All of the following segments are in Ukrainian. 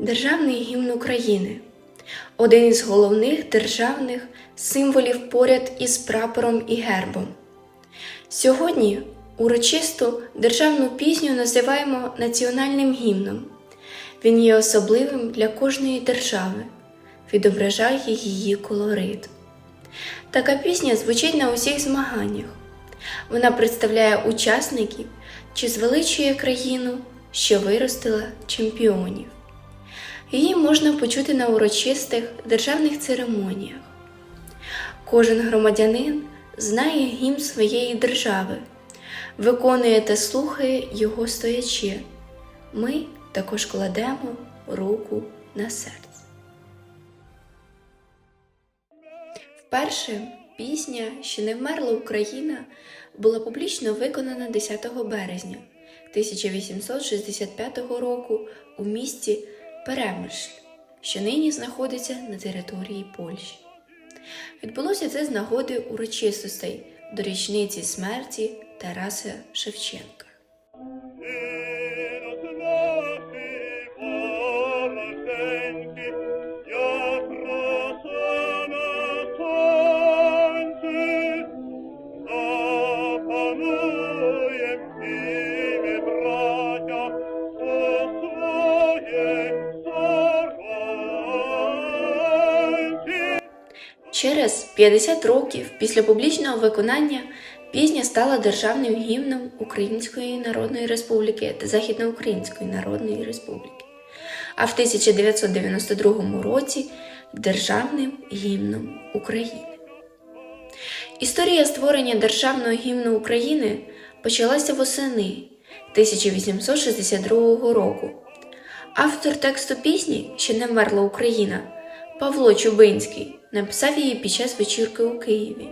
Державний гімн України один із головних державних символів поряд із прапором і гербом. Сьогодні урочисту державну пісню називаємо національним гімном. Він є особливим для кожної держави, відображає її колорит. Така пісня звучить на усіх змаганнях. Вона представляє учасників чи звеличує країну, що виростила чемпіонів. Її можна почути на урочистих державних церемоніях. Кожен громадянин знає гімн своєї держави, виконує та слухає його стоячи. Ми також кладемо руку на серце. Вперше пісня Ще не вмерла Україна була публічно виконана 10 березня 1865 року у місті Перемишль, що нині знаходиться на території Польщі. Відбулося це з нагоди урочистостей до річниці смерті Тараса Шевченка. Синок Через 50 років після публічного виконання пісня стала державним гімном Української Народної Республіки та Західноукраїнської Народної Республіки, а в 1992 році державним гімном України. Історія створення державного гімну України почалася восени 1862 року. Автор тексту пісні Ще не вмерла Україна Павло Чубинський написав її під час вечірки у Києві.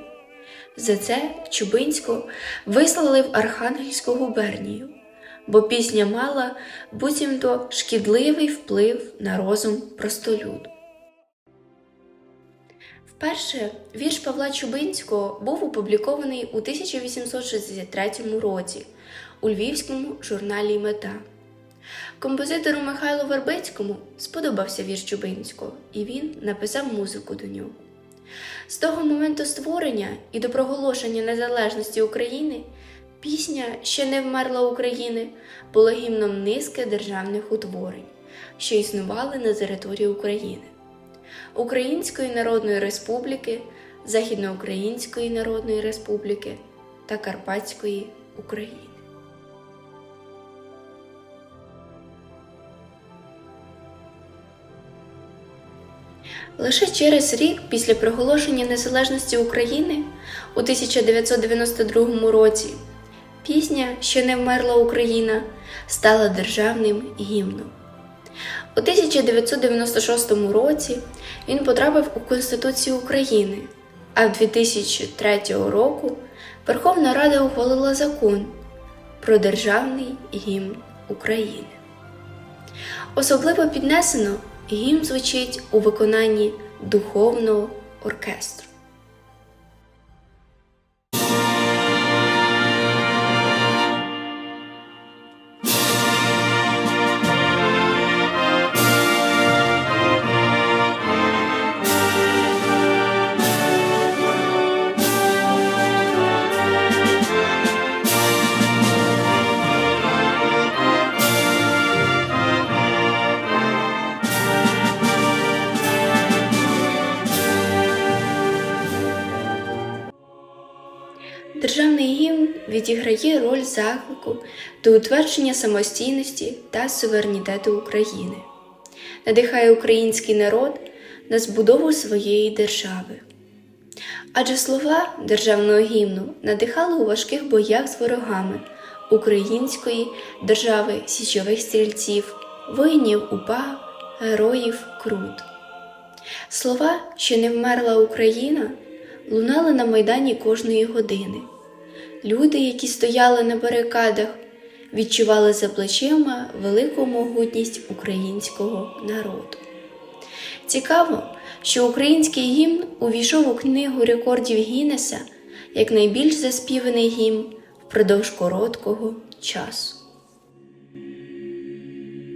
За це Чубинського вислали в Архангельську губернію, бо пісня мала буцімто шкідливий вплив на розум простолюду. Вперше вірш Павла Чубинського був опублікований у 1863 році у львівському журналі Мета. Композитору Михайлу Вербицькому сподобався вірш Чубинського, і він написав музику до нього. З того моменту створення і до проголошення незалежності України пісня Ще не вмерла України була гімном низки державних утворень, що існували на території України, Української Народної Республіки, Західноукраїнської Народної Республіки та Карпатської України. Лише через рік після проголошення незалежності України у 1992 році пісня Ще не вмерла Україна стала державним гімном. У 1996 році він потрапив у Конституцію України, а 2003 року Верховна Рада ухвалила закон про державний гімн України. Особливо піднесено гімн звучить у виконанні духовного оркестру. Державний гімн відіграє роль заклику до утвердження самостійності та суверенітету України, надихає український народ на збудову своєї держави. Адже слова державного гімну надихали у важких боях з ворогами української держави січових стрільців, воїнів УПА, героїв Крут. Слова, що не вмерла Україна, лунали на майдані кожної години. Люди, які стояли на барикадах, відчували за плечима велику могутність українського народу. Цікаво, що український гімн увійшов у книгу рекордів Гіннеса як найбільш заспіваний гімн впродовж короткого часу.